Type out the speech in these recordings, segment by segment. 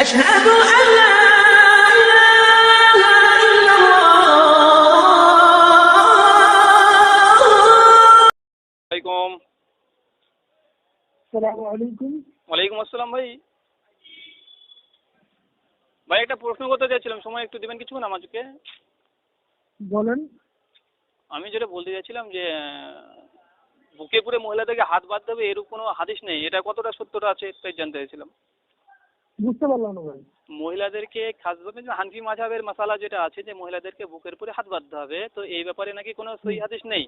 أشهد أن لا إله إلا الله আলাইকুম সালামু আলাইকুম ওয়ালাইকুম আসসালাম ভাই ভাই একটা প্রশ্ন করতে চাইছিলাম সময় একটু দিবেন কিছুক্ষণ আমাকে বলেন আমি যেটা বলতে চাইছিলাম যে আহ, বুকে পুরে মহিলাদেরকে হাত বাঁধতে হবে এরকম কোনো হাদিস নেই এটা কতটা সত্যটা আছে তাই জানতে চাইছিলাম বুঝতে পারলাম না ভাই। মহিলাদেরকে খাসভাবে হানফি মাঝাবের মশালা যেটা আছে যে মহিলাদেরকে বুকের উপরে হাত বাঁধতে হবে তো এই ব্যাপারে নাকি কোনো সহি হাদিস নেই?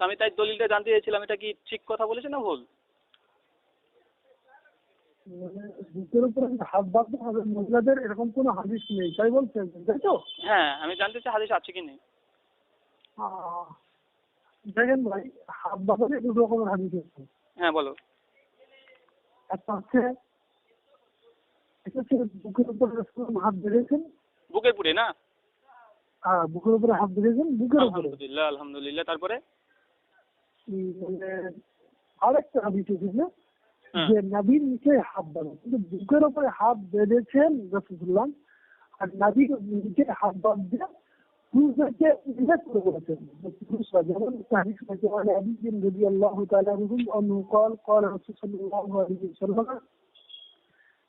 আমি তাই দলিলটা জানতে চাইছিলাম এটা কি ঠিক কথা বলেছে না ভুল? মানে বুকের উপরে হাত বাঁধতে হবে মহিলাদের এরকম কোনো হাদিস নেই তাই বলছেন তাই তো? হ্যাঁ আমি জানতে চাই হাদিস আছে কি নেই। দেখেন ভাই হাত বাঁধাতে দু রকমের হাদিস আছে। হ্যাঁ বলো। একটা হচ্ছে হ্যাঁ, বুকের উপরে হাত মানে নিচে হাত বেঁধেছেন আর নাবির নিচে হাত বাঁধতে পুরুষদেরকে উল্লেখ করে বলেছেন। পুরুষরা যেমন অনুকল কল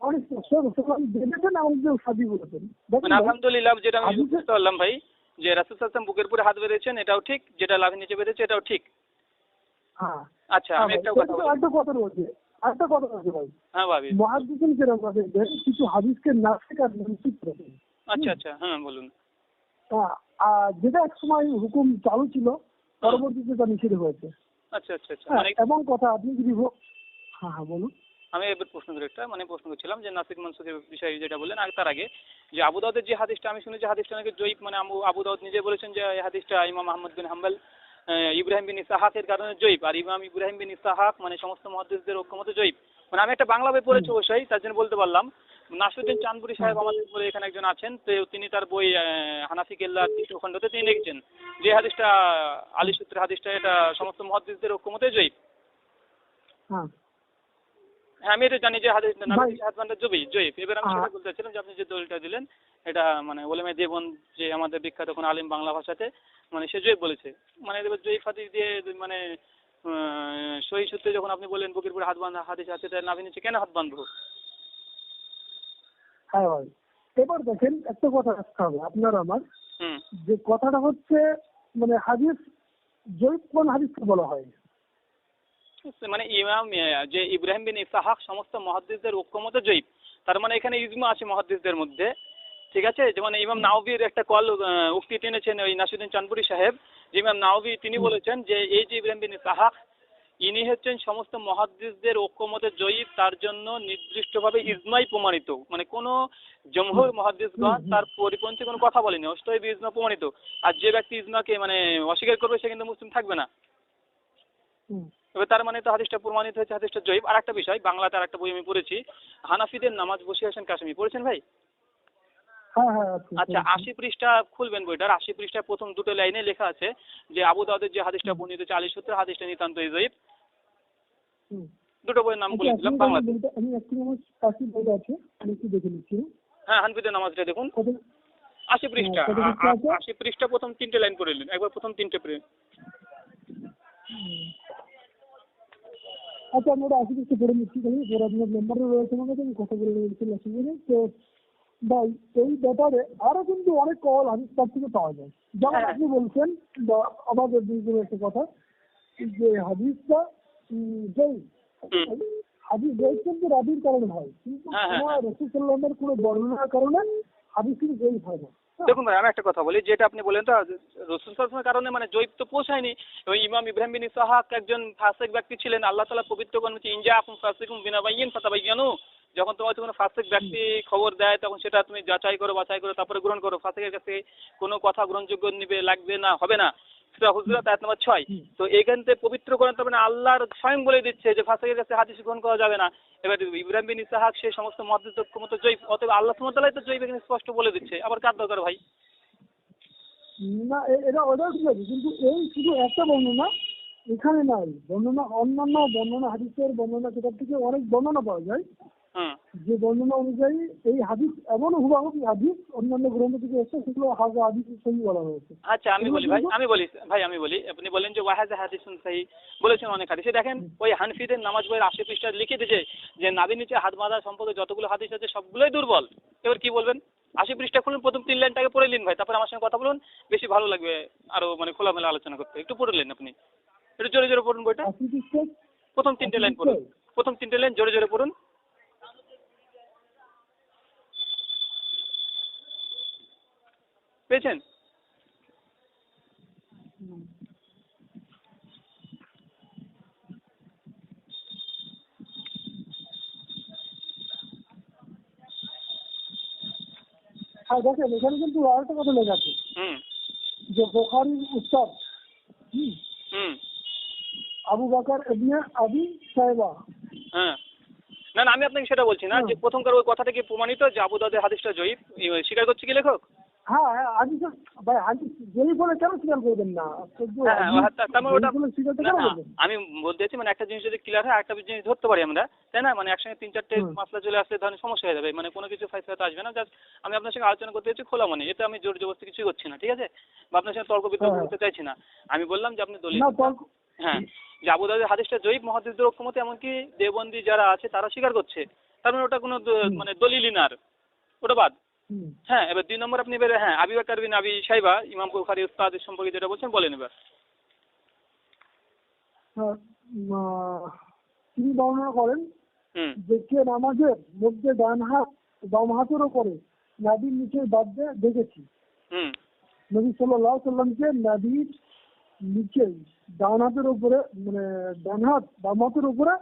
অনেক সাদি বলেছেন? আলহামদুলিল্লাহ যেটা আমি বুঝতে পারলাম ভাই যে রাসূল সাল্লাল্লাহু বুকের উপরে হাত বেঁধেছেন এটাও ঠিক যেটা লাভির নিচে বেঁধেছে এটাও ঠিক। হ্যাঁ। আচ্ছা হ্যাঁ আমি একটা কথা কিন্তু কথা রয়েছে আরেকটা কথা রয়েছে ভাই। হ্যাঁ ভাবি। কেরাম কিছু হাদিসকে নাসিক আর মানসিক করেছেন আচ্ছা আচ্ছা হ্যাঁ বলুন। যেটা এক সময় হুকুম চালু ছিল পরবর্তীতে তা নিষেধ হয়েছে। আচ্ছা আচ্ছা আচ্ছা মানে এমন কথা আপনি যদি হ্যাঁ হ্যাঁ বলুন। আমি এবার প্রশ্ন করি একটা মানে প্রশ্ন করছিলাম যে নাসিক মনসুখের বিষয়ে যেটা বললেন, আর তার আগে যে আবু দাউদের যে হাদিসটা, আমি শুনেছি হাদিসটা নাকি জয়ীব মানে আবু আবু দাউদ নিজে বলেছেন যে এই হাদিসটা ইমাম আহমদ বিন হাম্বল ইব্রাহিম বিন ইসাহাকের কারণে জয়ীব আর ইমাম ইব্রাহিম বিন ইসাহাক মানে সমস্ত মহাদিসদের ঐক্যমতে জয়ীব মানে আমি একটা বাংলা বই পড়েছি অবশ্যই, তার জন্য বলতে পারলাম। নাসরুদ্দিন চাঁদপুরি সাহেব আমাদের পরে এখানে একজন আছেন, তো তিনি তার বই হানাফি কেল্লা তৃতীয় খণ্ডতে তিনি লিখছেন। যে হাদিসটা, আলী সূত্রের হাদিসটা, এটা সমস্ত মহাদিসদের ঐক্যমতে জয়ীব হ্যাঁ আমি এটা জানি যে হাদিস হাজবান্ডার জবি এবার আমি। সেটা বলতে চাচ্ছিলাম যে আপনি যে দলিলটা দিলেন এটা মানে ওলেমে দেবন যে আমাদের বিখ্যাত কোন আলিম বাংলা ভাষাতে মানে সে বলেছে। মানে এবার হাদিস দিয়ে মানে সহি সূত্রে যখন আপনি বললেন বুকের উপরে হাত বাঁধা হাদিস আছে তাহলে নাভি নিচে কেন হাত বাঁধবো? হ্যাঁ ভাই এবার দেখেন একটা কথা রাখতে হবে আপনার আমার। যে কথাটা হচ্ছে মানে হাদিস জৈব কোন হাদিসকে বলা হয়? মানে ইমাম যে ইব্রাহিম বিন ইসাহাক সমস্ত মহাদ্দিসদের ঐক্যমতে জয়ীব তার মানে এখানে ইজমা আছে মহাদ্দিসদের মধ্যে ঠিক আছে? যেমন ইমাম নাওবির একটা কল উক্তি টেনেছেন ওই নাসিরুদ্দিন চাঁদপুরি সাহেব যে ইমাম নাওবি তিনি বলেছেন যে এই যে ইব্রাহিম বিন ইসাহাক ইনি হচ্ছেন সমস্ত মহাদ্দিসদের ঐক্যমতে জয়ীব তার জন্য নির্দিষ্টভাবে ইজমাই প্রমাণিত। মানে কোনো জমহুর মহাদ্দিসগণ তার পরিপন্থী কোনো কথা বলেনি অস্তৈব ইজমা প্রমাণিত। আর যে ব্যক্তি ইজমাকে মানে অস্বীকার করবে সে কিন্তু মুসলিম থাকবে না। এবার তার মানে তো হাদিসটা প্রমাণিত হয়েছে হাদিসটা জয়ীব আর একটা বিষয় বাংলাতে আর একটা বই আমি পড়েছি হানাফিদের নামাজ বসে আছেন কাশ্মীর পড়েছেন ভাই? হ্যাঁ হ্যাঁ আচ্ছা আশি পৃষ্ঠা খুলবেন বইটার। আশি পৃষ্ঠার প্রথম দুটো লাইনে লেখা আছে যে আবু দাউদের যে হাদিসটা বর্ণিত চালিশ সূত্রের হাদিসটা নিতান্ত জয়ীব দুটো বইয়ের নাম বলে আচ্ছা, দিলাম বাংলাতে। আমি একটু আমার কাছে বইটা আছে আমি একটু দেখে নিচ্ছি। হ্যাঁ হানফিদের নামাজটা দেখুন। আশি পৃষ্ঠা? আ- আশি পৃষ্ঠা প্রথম তিনটে লাইন করে নিন। একবার প্রথম তিনটে পড়ে হুম। আচ্ছা আমরা আশি কিছু পড়ে নিচ্ছি তাহলে এবার আপনার নাম্বারও রয়েছে আমার কাছে আমি কথা বলে নিচ্ছি অসুবিধা তো ভাই এই ব্যাপারে আরও কিন্তু অনেক কল হাদিস তার থেকে পাওয়া যায় যেমন হ্যাঁ। আপনি বলছেন বা আমাদের দুইজনের একটা কথা যে হাদিসটা যেই। হাদিস জয়ী কিন্তু রাবির কারণে হয় কিন্তু হ্যাঁ, হ্যাঁ, রসুল সাল্লামের কোনো বর্ণনার কারণে হাদিস কিন্তু জয়ী হয় না। দেখুন ভাই, আমি একটা কথা বলি, যেটা আপনি বলেন তো রসুল সালামের কারণে মানে জৈব তো পৌঁছায়নি এবং ইমাম ইব্রাহিম বিন ইসাহাক একজন ফাসেক ব্যক্তি ছিলেন, আল্লাহ তালা পবিত্র করেন ইঞ্জা আকুম ফাসিকুম বিনা বাইয়িন ফাতাবাইয়ানু। যখন তোমার কোনো ফাসেক ব্যক্তি খবর দেয়, তখন সেটা তুমি যাচাই করো, বাছাই করো, তারপরে গ্রহণ করো। ফাসেকের কাছে কোনো কথা গ্রহণযোগ্য নিবে, লাগবে না, হবে না। সেটা হুজরাত আয়াত নম্বর ছয়। তো এইখান থেকে পবিত্র করেন তবে না আল্লাহর স্বয়ং বলে দিচ্ছে যে ফাসিকের কাছে হাদিস গ্রহণ করা যাবে না। এবার ইব্রাহিম বিন ইসাহাক সে সমস্ত মহাদিস মতো জৈব অতএব আল্লাহ সুমতালাই তো জৈব এখানে স্পষ্ট বলে দিচ্ছে। আবার কার দরকার ভাই? না এটা ওটাও ঠিক আছে কিন্তু এই শুধু একটা বর্ণনা এখানে নাই। বর্ণনা অন্যান্য বর্ণনা হাদিসের বর্ণনা কিতাব থেকে অনেক বর্ণনা পাওয়া যায়। যে বর্ণনা অনুযায়ী এই হাদিস এমন হুবাহুব হাদিস অন্যান্য গ্রন্থ থেকে এসে সেগুলো হাজা হাদিস সহি বলা হয়েছে। আচ্ছা আমি বলি ভাই আমি বলি ভাই আমি বলি। আপনি বলেন যে ওয়াহাজা হাদিসুন সাহি বলেছেন অনেক হাদিসে। দেখেন ওই হানফিদের নামাজ বইয়ের আশি পৃষ্ঠা লিখে দিয়েছে যে নাবির নিচে হাত বাঁধা সম্পর্কে যতগুলো হাদিস আছে সবগুলোই দুর্বল। এবার কি বলবেন? আশি পৃষ্ঠা খুলুন প্রথম তিন লাইনটাকে পড়ে নিন ভাই তারপর আমার সঙ্গে কথা বলুন। বেশি ভালো লাগবে আরও মানে খোলামেলা আলোচনা করতে। একটু পড়ে নিন আপনি। একটু জোরে জোরে পড়ুন বইটা। প্রথম তিনটে লাইন পড়ুন। প্রথম তিনটে লাইন জোরে জোরে পড়ুন। পেয়েছেন। হ্যাঁ দেখেন এখানে কিন্তু আরেকটা কথা লেখা আছে। হুম। যে বোখারির হুম আবু বাকার এবিয়া আবি সাহেবা হ্যাঁ। না না আমি আপনাকে সেটা বলছি না হুম। যে প্রথমকার ওই কথাটা কি প্রমাণিত যে আবু দাদের হাদিসটা এই স্বীকার করছে কি লেখক? হ্যাঁ হ্যাঁ হাদিস ভাই হাদিস যেই বলে কেন স্বীকার করবেন না? আশ্চর্য, হ্যাঁ, করবেন? আমি বলতে চাইছি মানে একটা জিনিস যদি ক্লিয়ার হয় একটা জিনিস ধরতে পারি আমরা তাই না? মানে একসঙ্গে তিন চারটে। মাসলা চলে আসলে ধরেন সমস্যা হয়ে যাবে মানে কোনো কিছু ফাইসলাতে আসবে না জাস্ট আমি আপনার সঙ্গে আলোচনা করতে চাইছি খোলা মনে এতে আমি জোর জবরদস্তি কিছুই করছি না ঠিক আছে? বা আপনার সঙ্গে তর্ক বিতর্ক। করতে চাইছি না। আমি বললাম যে আপনি দলিল হ্যাঁ যে আবু দাদের হাদিসটা জয়ীব মহাদিসদের ঐক্যমতে এমনকি দেবন্দি যারা আছে তারা স্বীকার করছে। তার মানে ওটা কোনো মানে দলিলই না ওটা বাদ। হ্যাঁ এবার দুই নম্বর আপনি এবার হ্যাঁ আবি বাকার বিন আবি সাইবা ইমাম বুখারী উস্তাদ সম্পর্কে যেটা বলছেন বলেন এবার। তিনি বর্ণনা করেন যে কে নামাজের মধ্যে ডান হাত বাম হাতের ওপরে নাবির নিচে বাঁধতে দেখেছি। হুম। নবী সাল্লাহ সাল্লামকে নাবির নিচে ডান হাতের উপরে মানে ডান হাত বাম হাতের উপরে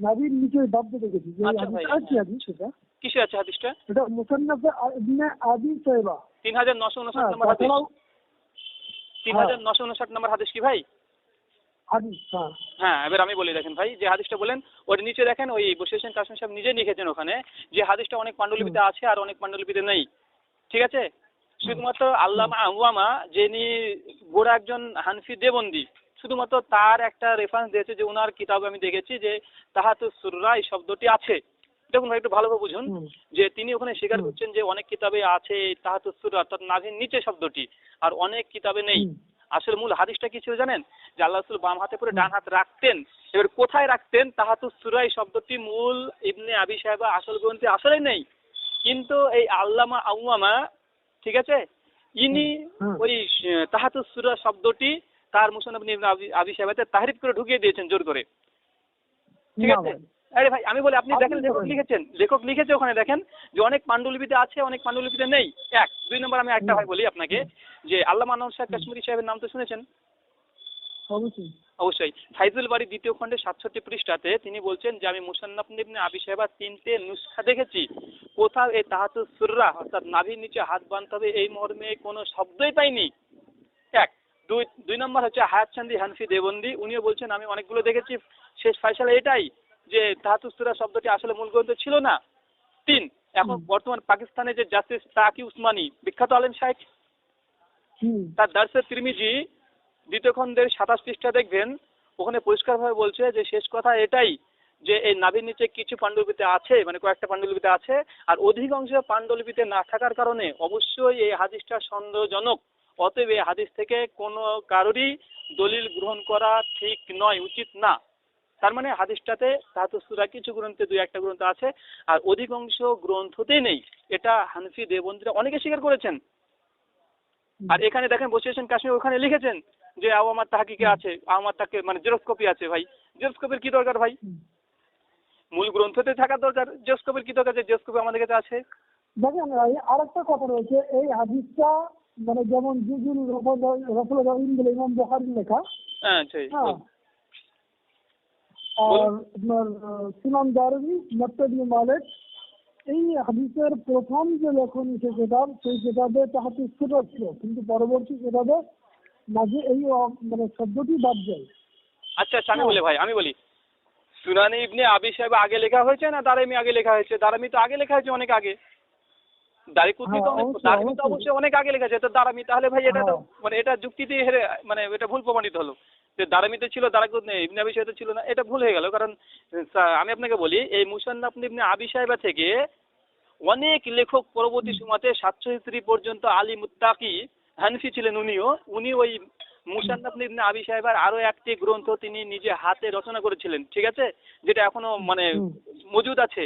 নিচে দেখেছি যে আচ্ছা ভাই, আর কি হাদিস সেটা? কিসে আছে হাদিসটা এটা মুসান্নাফে ইবনে আবি নশো উনষাট হ্যাঁ নম্বর হাদিস। তাছাড়াও তিন হ্যাঁ। হাজার নশো উনষাট নম্বর হাদিস কি ভাই? হাদিস হ্যাঁ। হ্যাঁ এবার আমি বলি দেখেন ভাই যে হাদিসটা বলেন ওর নিচে দেখেন ওই বসিয়েছেন কাশ্মীর সাহেব নিজে লিখেছেন ওখানে যে হাদিসটা অনেক পাণ্ডুলিপিতে আছে আর অনেক পাণ্ডুলিপিতে নেই। ঠিক আছে? শুধুমাত্র আল্লামা আহুয়ামা যিনি গোড়া একজন হানফি দেবন্দি শুধুমাত্র তার একটা রেফারেন্স দিয়েছে যে ওনার কিতাবে আমি দেখেছি যে তাহাত সুররা এই শব্দটি আছে। দেখুন ভাই একটু ভালোভাবে বুঝুন। যে তিনি ওখানে স্বীকার করছেন যে অনেক কিতাবে আছে তাহাত সুররা অর্থাৎ নাভির নিচে শব্দটি আর অনেক কিতাবে নেই। আসলে মূল হাদিসটা কি ছিল জানেন? যে আল্লাহ রসুল বাম হাতে করে ডান হাত রাখতেন। এবার কোথায় রাখতেন? তাহাতু সুরাই শব্দটি মূল ইবনে আবি সাহেবা আসল গ্রন্থে আসলে নেই। কিন্তু এই আল্লামা আউমামা ঠিক আছে? ইনি ওই আহ, তাহাতু সুরা শব্দটি তার মুসনাব আবি সাহেবাতে তাহরিফ করে ঢুকিয়ে দিয়েছেন জোর করে। ঠিক আছে? আরে ভাই আমি বলি আপনি দেখেন লেখক লিখেছেন লেখক লিখেছে ওখানে দেখেন যে অনেক পাণ্ডুলিপিতে আছে অনেক পাণ্ডুলিপিতে নেই। এক দুই নম্বর আমি একটা ভাই বলি আপনাকে যে আল্লামা আনোয়ার সাহেব কাশ্মীরি সাহেবের নাম তো শুনেছেন? অবশ্যই। ফাইজুল বাড়ি দ্বিতীয় খণ্ডে সাতষট্টি পৃষ্ঠাতে তিনি বলছেন যে আমি মুসান্নাফ ইবনে আবি সাহেবা তিনটে নুসখা দেখেছি। কোথাও এই তাহাতু সুররা অর্থাৎ নাভির নিচে হাত বাঁধতে হবে এই মর্মে কোনো শব্দই পাইনি। এক দুই দুই নম্বর হচ্ছে হায়াত চান্দি হানফি দেবন্দি। উনিও বলছেন আমি অনেকগুলো দেখেছি। শেষ ফয়সালা এটাই যে তাহাতু সুরা শব্দটি আসলে মূল গ্রন্থ ছিল না। তিন এখন বর্তমান পাকিস্তানে যে জাস্টিস তাকি উসমানী বিখ্যাত আলেম শাহেখ তার দার্সে তিরমিজি দ্বিতীয় খণ্ডের সাতাশ পৃষ্ঠা দেখবেন ওখানে পরিষ্কারভাবে বলছে যে শেষ কথা এটাই যে এই নাভির নিচে কিছু পাণ্ডুলিপিতে আছে মানে কয়েকটা পাণ্ডুলিপিতে আছে আর অধিকাংশ পাণ্ডুলিপিতে না থাকার কারণে অবশ্যই এই হাদিসটা সন্দেহজনক। অতএব এই হাদিস থেকে কোনো কারোরই দলিল গ্রহণ করা ঠিক নয় উচিত না। তার মানে হাদিসটাতে তাহাতু সুরা কিছু গ্রন্থে দুই একটা গ্রন্থ আছে আর অধিকাংশ গ্রন্থতেই নেই। এটা হানফি দেবন্দিরা অনেকে স্বীকার করেছেন। আর এখানে দেখেন বসিয়েছেন কাশ্মীর ওখানে লিখেছেন যে আমার তাহাকিকে আছে? আমার তাকে মানে জেরক্স কপি আছে ভাই। জেরক্স কপির কি দরকার ভাই। মূল গ্রন্থতে থাকা দরকার জেরক্স কপির কি দরকার যে জেরক্স কপি আমাদের কাছে আছে? দেখেন আর একটা কথা রয়েছে এই হাদিসটা মানে যেমন জুজুল রফল রহিম বলে ইমাম বখারির লেখা হ্যাঁ হ্যাঁ আর আপনার মত্তবি মালিক এই হাদিসের প্রথম যে লেখনী সে কেতাব সেই কেতাবে তাহাতে ছোট ছিল কিন্তু পরবর্তী কেতাবে মাঝে এই মানে শব্দটি বাদ যায়। আচ্ছা আচ্ছা আমি বলি ভাই আমি বলি। সুনানি ইবনে আবি সাহেব আগে লেখা হয়েছে না দারামি আগে লেখা হয়েছে? দারামি তো আগে লেখা হয়েছে অনেক আগে। তো হ্যাঁ, অনেক অবশ্যই, দারিমি তো অবশ্যই। অবশ্যই অনেক আগে লেখা তো দারামি তাহলে ভাই এটা তো হ্যাঁ। মানে এটা যুক্তিতে হেরে মানে এটা ভুল প্রমাণিত হলো। যে দারামিতে ছিল দারাকুত নেই ইবনে আবি সাহেব ছিল না এটা ভুল হয়ে গেল। কারণ আমি আপনাকে বলি এই মুসান্নাফ ইবনে আবি সাহেবা থেকে অনেক লেখক পরবর্তী সময়তে সাতশো পর্যন্ত আলী মুত্তাকি হানফি ছিলেন উনিও। উনি ওই মুসান্নাফ ইবনে আবি সাহেবার আরও একটি গ্রন্থ তিনি নিজে হাতে রচনা করেছিলেন ঠিক আছে? যেটা এখনও মানে মজুদ আছে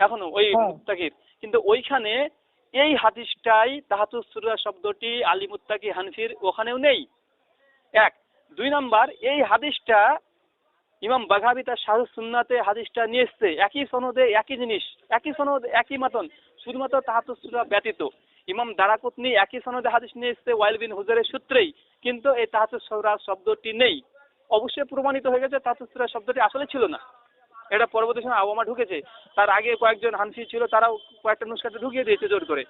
এখনও ওই হ্যাঁ। মুত্তাকির। কিন্তু ওইখানে এই হাদিসটাই তাহাতুস সুরা শব্দটি আলী মুত্তাকি হানফির ওখানেও নেই। এক। দুই নাম্বার, এই হাদিসটা ইমাম বাঘাবি তার শাহ সুন্নাতে হাদিসটা নিয়ে এসছে। একই সনদে একই জিনিস, একই সনদ, একই মতন, শুধুমাত্র তাহাতুস সুরা ব্যতীত। ইমাম দারাকুতনি একই সনদে হাদিস নিয়ে এসছে, ওয়াইল বিন হুজুরের সূত্রেই, কিন্তু এই তাহাতুস সুরা শব্দটি নেই। অবশ্যই প্রমাণিত হয়ে গেছে তাহাতুস সুরা শব্দটি আসলে ছিল না। এটা পরবর্তী সময় আবহাওয়া ঢুকেছে তার আগে কয়েকজন হানসি ছিল তারাও কয়েকটা নুস্কাতে ঢুকিয়ে দিয়েছে জোর করে।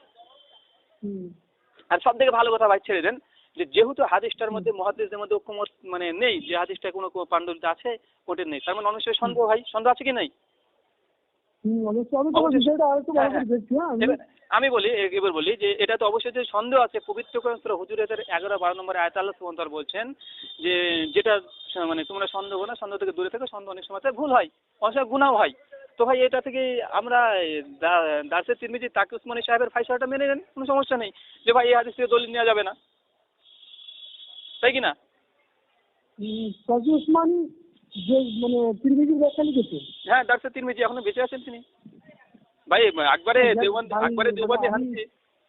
আর সব থেকে ভালো কথা ভাই ছেড়ে দেন যে যেহেতু হাদিসটার মধ্যে মহাদিসদের মধ্যে ঐক্যমত মানে নেই যে হাদিসটা কোনো পাণ্ডুলিতে আছে কোটের নেই। তার মানে অনেক সময় সন্দেহ ভাই সন্দেহ আছে কি নেই? আমি হ্যাঁ, হ্যাঁ আমি বলি এবার বলি যে এটা তো অবশ্যই যে সন্দেহ আছে পবিত্র গ্রন্থ হুজুরের এগারো বারো নম্বরে আয়াত আল্লাহ সুবহানাহু বলছেন যে যেটা মানে তোমরা সন্দেহ না সন্দেহ থেকে দূরে থেকে সন্দেহ অনেক সময় ভুল হয় অনেক সময় গুনাও হয়। তো ভাই এটা থেকে আমরা দাসের তিরমিজি তাকে উসমানী সাহেবের ফাইসালাটা মেনে নেন কোনো সমস্যা নেই। যে ভাই এই হাদিস থেকে দলিল নেওয়া যাবে না। তাই কি না? কাজী উসমানী যে মানে তিরমিজির ব্যাখ্যা লিখেছে? হ্যাঁ ডাক্তার তিরমিজি এখনও বেঁচে আছেন তিনি। ভাই একবারে একবারে দেওবন্দি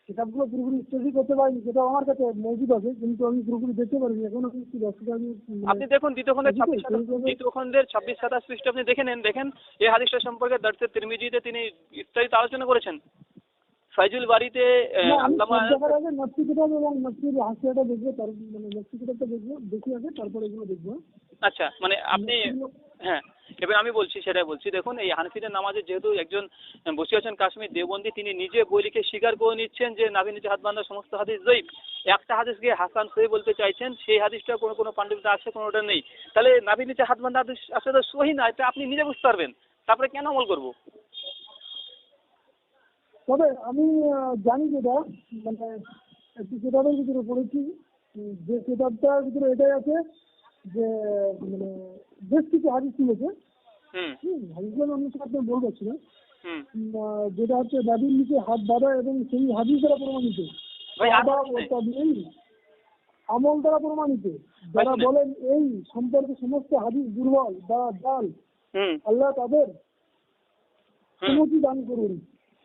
কিতাবগুলো পুরোপুরি স্টাডি করতে পারিনি আমার কাছে মজুদ আছে কিন্তু আমি পুরোপুরি দেখতে পারিনি। এখন আমি মানে- আপনি দেখুন দ্বিতীয় খণ্ডের ছাব্বিশ দ্বিতীয় খণ্ডের ছাব্বিশ সাতাশ পৃষ্ঠ আপনি দেখে নেন দেখেন এই হাদিসটা সম্পর্কে দার্সের তিরমিজিতে তিনি বিস্তারিত আলোচনা করেছেন। ফাইজুল বাড়িতে আল্লামা আগে নকশি কিতাব এবং নকশির হাসিয়াটা দেখব তার মানে নকশি কিতাবটা দেখব? দেখি আগে তারপরে এগুলো দেখব। আচ্ছা মানে আপনি হ্যাঁ এবার আমি বলছি সেটাই বলছি। দেখুন এই হানফিদের নামাজে যেহেতু একজন বসে আছেন কাশ্মীর দেওবন্দি তিনি নিজে বই লিখে স্বীকার করে নিচ্ছেন যে নাভি নিচে হাত বাঁধা সমস্ত হাদিস জয়ীব একটা হাদিসকে হাসান সহি বলতে চাইছেন সেই হাদিসটা কোনো কোনো পাণ্ডিতটা আছে কোনোটা নেই। তাহলে নাভি নিচে হাত বাঁধা হাদিস আসলে সহি না এটা আপনি নিজে বুঝতে পারবেন। তারপরে কেন আমল করব? তবে আমি জানি যেটা মানে একটি কিতাবের ভিতরে পড়েছি। যে কিতাবটার ভিতরে এটাই আছে যে মানে বেশ কিছু হাদিস তুলেছে হাদিসগুলো আমি আপনার যেটা হচ্ছে দাদির নিচে হাত বাঁধা এবং সেই হাদিস দ্বারা প্রমাণিত। নেই। তাবিঈন আমল দ্বারা প্রমাণিত। যারা বলেন এই সম্পর্কে সমস্ত হাদিস দুর্বল বা জাল আল্লাহ তাদের সুমতি দান করুন।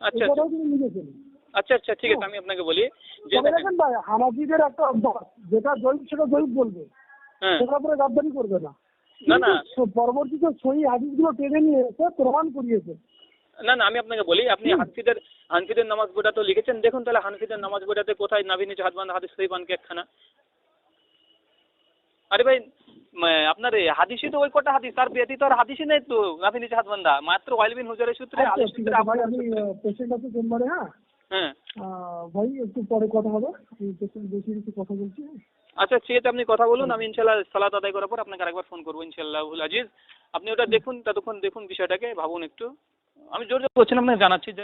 আচ্ছা লিখেছেন আচ্ছা আচ্ছা ঠিক আছে আমি আপনাকে বলি যে দেখেন ভাই হানাফিদের একটা অভ্যাস যেটা জৈব সেটা জৈব বলবে। হ্যাঁ। সেটার উপরে গাদ্দারি করবে না। না, না। পরবর্তীতে হাদিসগুলো টেনে নিয়ে এসে প্রমাণ করিয়েছে। না না আমি আপনাকে বলি আপনি হানফিদের হানফিদের নামাজ বইটা তো লিখেছেন। দেখুন তাহলে হানফিদের নামাজ বইটাতে কোথায় নাভি নিচে হাত বান্ধা হাদিস সহি বানকে একখানা। আরে ভাই আপনার হাদিসই তো ওই কটা হাদিস তার ব্যতীত আর হাদিসই নেই তো নাভি নিচে হাত বান্ধা মাত্র ওয়াইল বিন হুজুরের সূত্রে আচ্ছা, সূত্রে আমি পেশেন্ট আছে চেম্বারে হ্যাঁ? হ্যাঁ। ভাই একটু পরে কথা হবে। বেশি কিছু কথা বলছি। আচ্ছা ঠিক আছে আপনি কথা বলুন আমি ইনশাল্লাহ সালাত আদায় করার পর আপনাকে আরেকবার ফোন করব ইনশাল্লাহ আজিজ। আপনি ওটা দেখুন ততক্ষণ দেখুন বিষয়টাকে ভাবুন একটু। আমি জোর জোর করছি না আপনাকে জানাচ্ছি যে